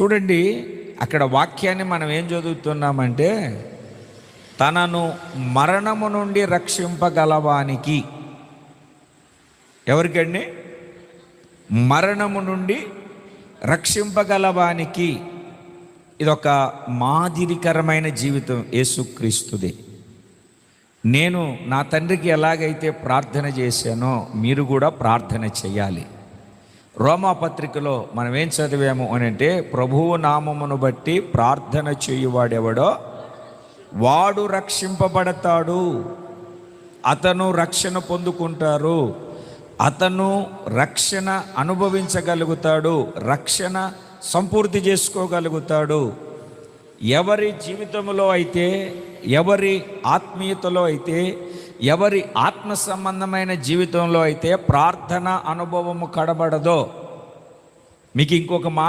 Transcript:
చూడండి అక్కడ వాక్యాన్ని మనం ఏం చదువుతున్నామంటే తనను మరణము నుండి రక్షింపగలవానికి. ఎవరికండి? మరణము నుండి రక్షింపగలవానికి. ఇదొక మాదిరికరమైన జీవితం యేసుక్రీస్తుది. నేను నా తండ్రికి ఎలాగైతే ప్రార్థన చేశానో మీరు కూడా ప్రార్థన చేయాలి. రోమా పత్రికలో మనం ఏం చదివాము అని అంటే ప్రభువు నామమును బట్టి ప్రార్థన చేయువాడెవడో వాడు రక్షింపబడతాడు. అతను రక్షణ పొందుకుంటారు. అతను రక్షణ అనుభవించగలుగుతాడు. రక్షణ సంపూర్తి చేసుకోగలుగుతాడు. ఎవరి జీవితంలో అయితే ఎవరి ఆత్మీయతలో అయితే ఎవరి ఆత్మ సంబంధమైన జీవితంలో అయితే ప్రార్థన అనుభవము కడబడదో. మీకు ఇంకొక మా